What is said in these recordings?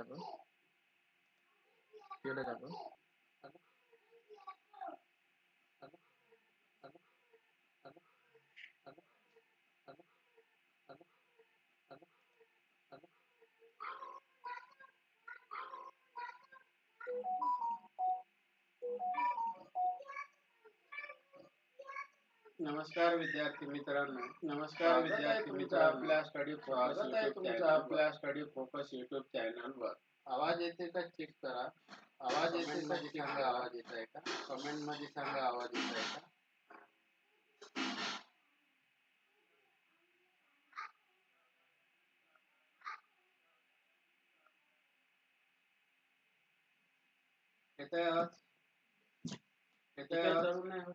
जातो. केलं टाकून नमस्कार विद्यार्थी मित्रांनो नमस्कार विद्यार्थी मित्रांनो. आपल्या स्टडी फोकस आपल्या स्टडी फोकस युट्यूब चॅनलवर आवाज़ येते का? चेक करा. आवाज़ येते का? चेक करा. आवाज़ येत आहे का? कमेंट मध्ये सांगा आवाज़ येत आहे का आवाज़? येतोय आवाज़? ज़रूर नाही होत.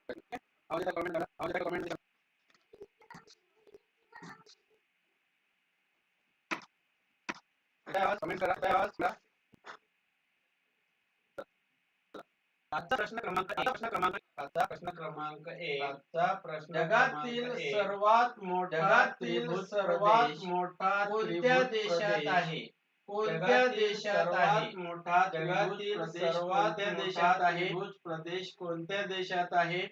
आवाज़ कमेंट करा आवाज़ कमेंट करा कमेंट करा आवाज़ करा। आजचा प्रश्न क्रमांक आजचा प्रश्न क्रमांक। आजचा प्रश्न क्रमांक एक। आजचा प्रश्न जगातील सर्वात मोठा जगातील सर्वात प्रदेश मोठा कोणत्या देशात आहे? कोणत्या देशात आहे? मोठा जगातील सर्वात देशात आहे? त्रिभुज प्रदेश कोणत्या देशात आहे?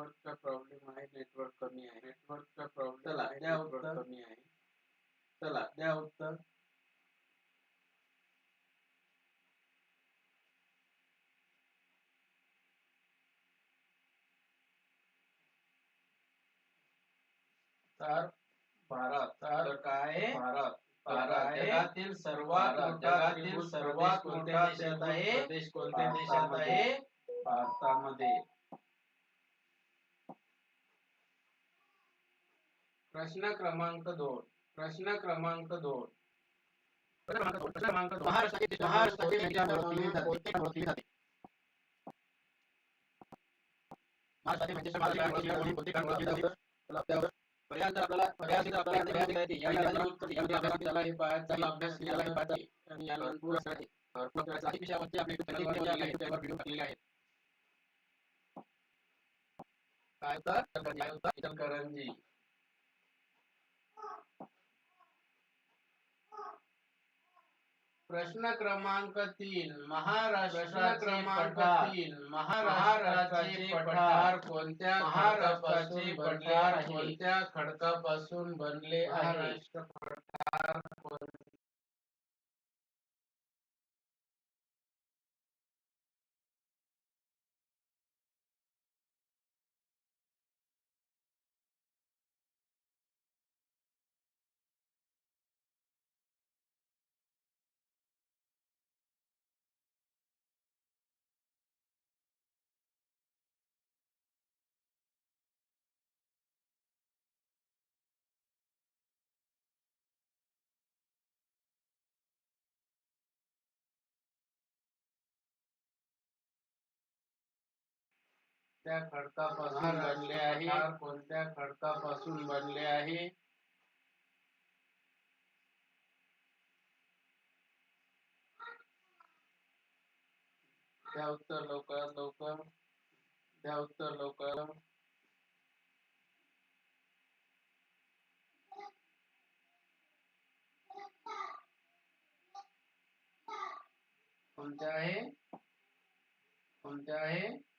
नेटवर्कचा प्रॉब्लेम आहे नेटवर्क कमी आहे नेटवर्कचा प्रॉब्लेम चला, द्या उत्तर. कमी आहे चला द्या उत्तर। तर भारत। तर काय भारत जगातील सर्वात जगातील सर्वात मोठा त्रिभुज आहे कोणत्या देशात आहे? भारतामध्ये. प्रश्न क्रमांक दोन प्रश्न क्रमांक दोन प्रश्न क्रमांक दोन महाराष्ट्राचे महाराष्ट्राचे राज्यावर ओळखले जाते ओळखले जाते महाराष्ट्राचे मॅनचेस्टर महाराष्ट्राचे ओळखले कोणते कारण ओळखले जाते चला, त्यावर पर्याय जर आपल्याला पर्याय जर आपल्याला पर्याय दिला आहे, या याला उत्तर यामध्ये आपल्याला त्याला हे पाहायचं आहे, अभ्यास केला आहे, पाहायचा आहे. आणि याला पूर्ण साठी भरपूर करायचं आहे. विषयावरती आपल्या YouTube channel वर आहे, त्यावर व्हिडिओ टाकलेले आहेत काय होतं तर काय होतं इचलकरंजी प्रश्न क्रमांक तीन महाराष्ट्राचे क्रमांक तीन महाराष्ट्राचे पठार कोणत्या महाराष्ट्राचे पठार? कोणत्या खडकापासून बनले आहे? कोणत्या खडकापासून बनले आहे? कोणत्या खडकापासून बनले आहे? द्या उत्तर लवकर लवकर. द्या उत्तर लवकर. कोणत्या आहे? कोणत्या आहे?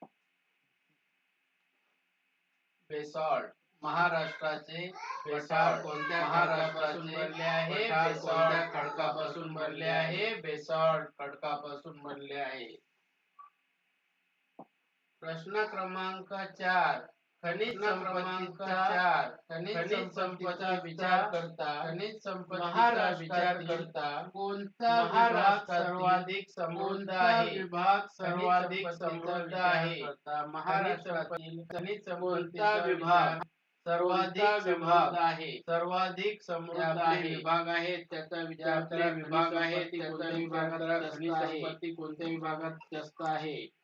बेसॉल्ट महाराष्ट्राचे पठार कोणत्या खडकापासून भरले आहे? कोणत्या खडकापासून भरले आहे? बेसॉल्ट खडकापासून भरले आहे? प्रश्न क्रमांक चार. खनिज क्रमांक चार खनिज संपत्तीचा विचार करता खनिज संपत्तीचा विचार करता कोणता महाराष्ट्र सर्वाधिक समृद्ध आहे? विभाग सर्वाधिक समृद्ध आहे? महाराष्ट्रातील खनिज कोणता विभाग सर्वाधिक विभाग? आहे? सर्वाधिक समृद्ध आहे. विभाग आहेत त्याचा विचार विभाग आहेत त्याचा विभागात संपत्ती कोणत्या विभागात जास्त आहे?